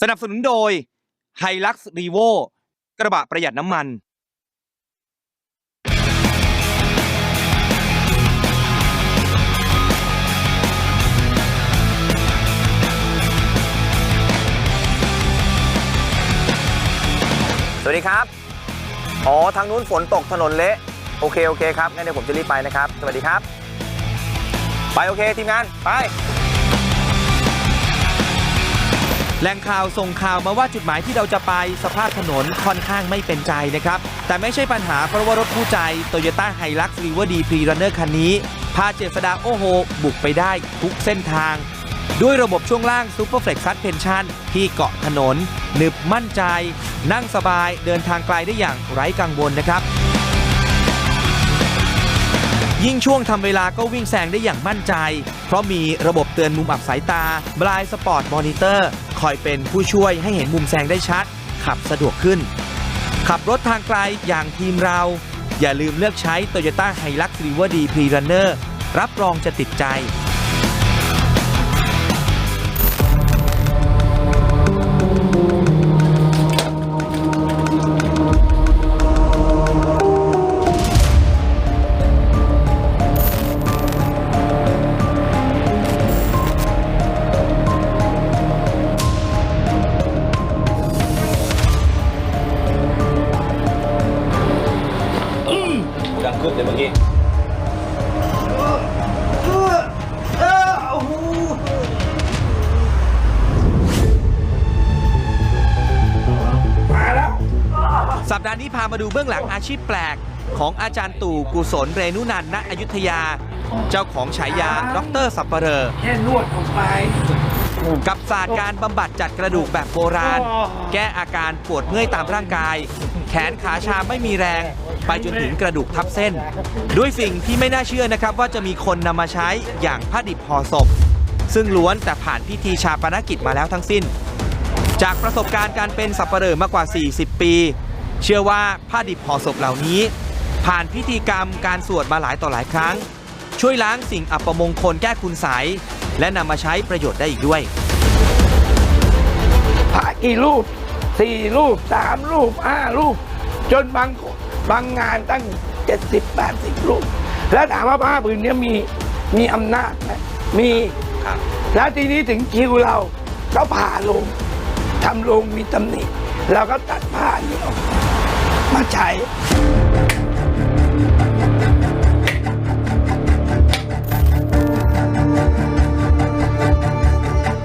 สนับสนุนโดย h i l u x r e v o กระบะประหยัดน้ำมัน สวัสดีครับ อ๋อ ทางนู้นฝนตกถนนเละ โอเค โอเคครับ งั้นเดี๋ยวผมจะรีบไปนะครับ สวัสดีครับ ไปโอเค ทีมงาน ไป แหล่งข่าวส่งข่าวมาว่าจุดหมายที่เราจะไปสภาพถนนค่อนข้างไม่เป็นใจนะครับ แต่ไม่ใช่ปัญหาเพราะว่ารถคู่ใจ Toyota Hilux r e v e r D Pre Runner คันนี้ พาเจษดาโอโห บุกไปได้ทุกเส้นทาง ด้วยระบบช่วงล่าง Super Flex Suspension ที่เกาะถนนหนึบมั่นใจ นั่งสบายเดินทางไกลได้อย่างไร้กังวลนะครับยิ่งช่วงทำเวลาก็วิ่งแซงได้อย่างมั่นใจ เพราะมีระบบเตือนมุมอับสายตา Blind Spot Monitor คอยเป็นผู้ช่วยให้เห็นมุมแซงได้ชัด ขับสะดวกขึ้น ขับรถทางไกลอย่างทีมเรา อย่าลืมเลือกใช้ Toyota Hilux r i v e r D Pre Runner รับรองจะติดใจ ดังขึ้นเลยเมื่อกี้สัปดาห์นี้พามาดูเบื้องหลังอาชีพแปลก ของอาจารย์ตู่กุศลเรนุนันท์ณอยุธยา เจ้าของฉายาด็อกเตอร์สับเปลอแค่นวดออกไป กับศาสตร์การบำบัดจัดกระดูกแบบโบราณ แก้อาการปวดเมื่อยตามร่างกาย แขนขาชาไม่มีแรง ไปจนถึงกระดูกทับเส้น ด้วยสิ่งที่ไม่น่าเชื่อนะครับว่าจะมีคนนำมาใช้อย่างผ้าดิบห่อศพ ซึ่งล้วนแต่ผ่านพิธีชาปนกิจมาแล้วทั้งสิ้น จากประสบการณ์การเป็นสับเปลอมากกว่า 40 ปี เชื่อว่าผ้าดิบห่อศพเหล่านี้ ผ่านพิธีกรรมการสวดมาหลายต่อหลายครั้ง ช่วยล้างสิ่งอัปมงคลแก้คุณไสยและนำมาใช้ประโยชน์ได้อีกด้วยพระกี่รูปสี่รูปสามรูปห้ารูป จนบาง บางงานตั้งเจ็ดสิบแปดสิบรูป แล้วถามว่าผ้าผืนเนี้ยมีมีอำนาจไหมมีครับแล้วทีนี้ถึงคิวเราก็ผ่าลงทำลงมีตำหนิเราก็ตัดผ้านี้ออกมาใช้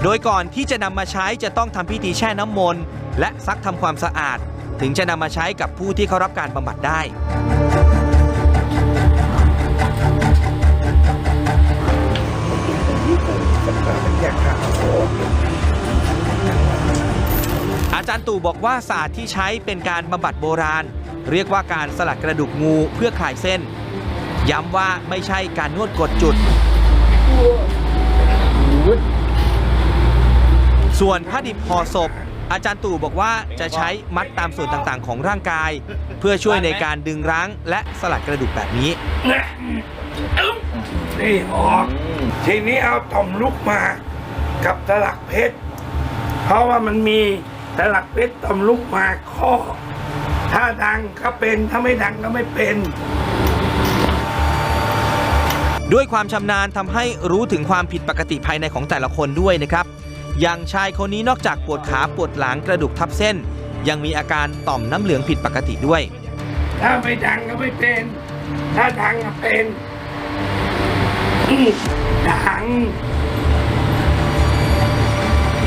โดยก่อนที่จะนำมาใช้จะต้องทำพิธีแช่น้ำมนต์และซักทำความสะอาด ถึงจะนำมาใช้กับผู้ที่เขารับการบำบัดได้อาจารย์ตู่บอกว่าศาสตร์ที่ใช้เป็นการบำบัดโบราณ เรียกว่าการสลัดกระดูกงูเพื่อคลายเส้น ย้ำว่าไม่ใช่การนวดกดจุด ส่วนผ้าดิบห่อศพ อาจารย์ตู่บอกว่าจะใช้มัดตามส่วนต่างๆ ของร่างกาย เพื่อช่วยในการดึงรั้งและสลัดกระดูกแบบนี้ นี่ออกทีนี้เอาต่อมลูกมากับสลักเพชร เพราะว่ามันมีสลักเพชรต่อมลูกหมากข้อ ถ้าดังก็เป็นถ้าไม่ดังก็ไม่เป็น ด้วยความชำนาญทำให้รู้ถึงความผิดปกติภายในของแต่ละคนด้วยนะครับ อย่างชายคนนี้นอกจากปวดขาปวดหลังกระดูกทับเส้น ยังมีอาการต่อมน้ำเหลืองผิดปกติด้วย ถ้าไม่ดังก็ไม่เป็น ถ้าดังก็เป็นอืมดัง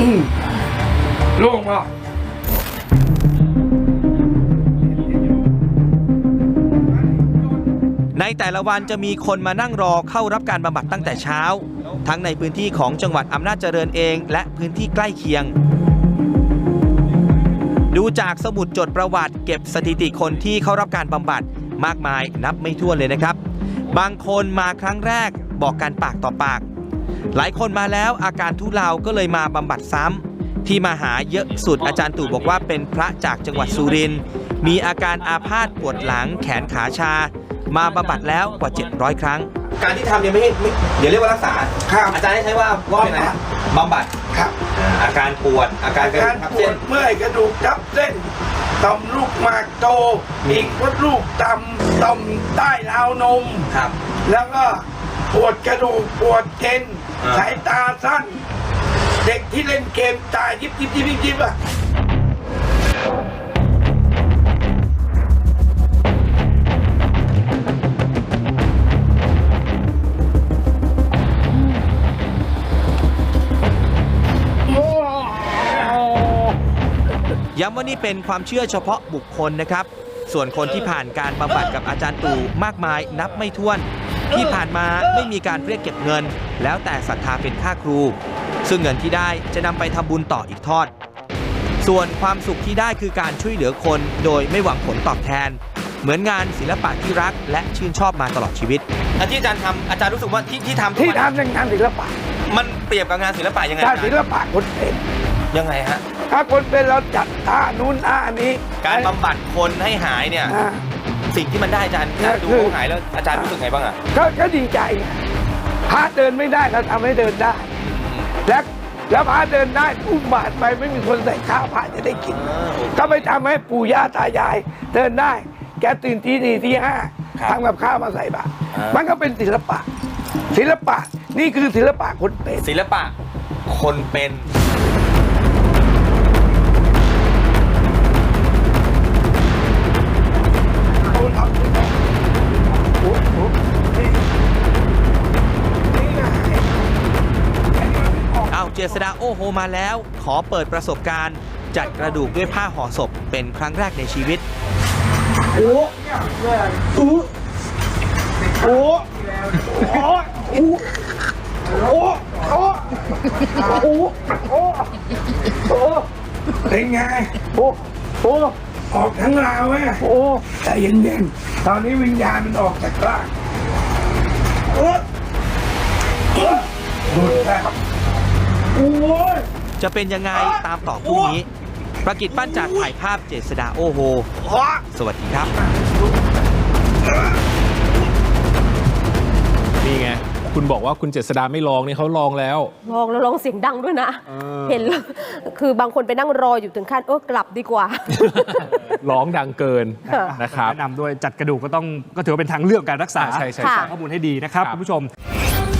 อืมโล่งป่ะในแต่ละวันจะมีคนมานั่งรอเข้ารับการบำบัดตั้งแต่เช้า ทั้งในพื้นที่ของจังหวัดอำนาจเจริญเอง และพื้นที่ใกล้เคียง ดูจากสมุดจดประวัติ เก็บสถิติคนที่เข้ารับการบำบัดมากมายนับไม่ถ้วนเลยนะครับ บางคนมาครั้งแรกบอกกันปากต่อปาก หลายคนมาแล้วอาการทุเลาก็เลยมาบำบัดซ้ำที่มาหาเยอะสุดอาจารย์ตู่บอกว่าเป็นพระจากจังหวัดสุรินทร์มีอาการอาพาธปวดหลังแขนขาชา มาบำบัดแล้วกว่า 700 ครั้ง การที่ทำเนี่ยไม่ใช่ไม่อย่าเรียกว่ารักษา ครับอาจารย์ให้ใช้ว่าว่าเป็นอะไรบำบัดครับ อาการปวดอาการกระดูกากรทับปวเส้ดนเมื่อยกระดูกทับเส้นต่อมลูกหมากโตอีกมดลูกต่ำต่อมใต้ราวนม ครับ แล้วก็ปวดกระดูกปวดเอ็นอ่า สายตาสั้น เด็กที่เล่นเกมตายยิบยิบยิบยิบยิบอะ ย้ำว่านี่เป็นความเชื่อเฉพาะบุคคลนะครับ ส่วนคนที่ผ่านการบำบัดกับอาจารย์ตู่มากมายนับไม่ถ้วน ที่ผ่านมาไม่มีการเรียกเก็บเงิน แล้วแต่ศรัทธาเป็นค่าครู ซึ่งเงินที่ได้จะนำไปทำบุญต่ออีกทอด ส่วนความสุขที่ได้คือการช่วยเหลือคน โดยไม่หวังผลตอบแทน เหมือนงานศิลปะที่รักและชื่นชอบมาตลอดชีวิตที่อาจารย์ทำอาจารย์รู้สึกว่าที่ที่ทำที่ทำเป็นงานศิลปะ มันเปรียบกับงานศิลปะยังไงถ้าศิลปะคนเป็นยังไงฮะ ถ้าคนเป็นเราจัดท่านู้นท่านี้การบำบัดคนให้หายเนี่ย อ่า สิ่งที่มันได้อาจารย์นั่นดูคือ เขาหายแล้วอาจารย์รู้สึกไงบ้างอะก็ก็ดีใจไงพระเดินไม่ได้เราทำให้เดินได้ แล้วแล้วพระเดินได้อุ้มบาตรไปไม่มีคนใส่ข้าวพระจะได้กิน ก็ไปทำให้ปู่ย่าตายาย เดินได้ แกตื่นที่ดีที่ห้าทำกับข้าวมาใส่บาตรมันก็เป็นศิลปะ ศิลปะนี่คือศิลปะคนเป็นศิลปะคนเป็น โฮมาแล้ว ขอเปิดประสบการณ์ จัดกระดูกด้วยผ้าห่อศพเป็นครั้งแรกในชีวิต โอ้โอ้โอ้โอ้โอ้โอ้โอ้โอ้โอ้โอ้เป็นไง โอ้โอ้ออกทั้งราวแม่โอ้ใจเย็นๆตอนนี้วิญญาณมันออกจากร่างโอ้โอ้หลุดแล้ว จะเป็นยังไงตามต่อพรุ่งนี้ ประกิจปั้นจากถ่ายภาพเจษดาโอโฮ สวัสดีครับ นี่ไง คุณบอกว่าคุณเจษดาไม่ลองนี่เขาลองแล้ว ลองแล้วลองเสียงดังด้วยนะ เห็นแล้วคือบางคนไปนั่งรออยู่ถึงขั้นเออกลับดีกว่า ร้องดังเกินค่ะนะครับแนะนำด้วยจัดกระดูกก็ต้องก็ถือว่าเป็นทางเลือกการรักษาอ่าใช่ใช่ค่ะข้อมูลให้ดีนะครับครับคุณผู้ชมทำ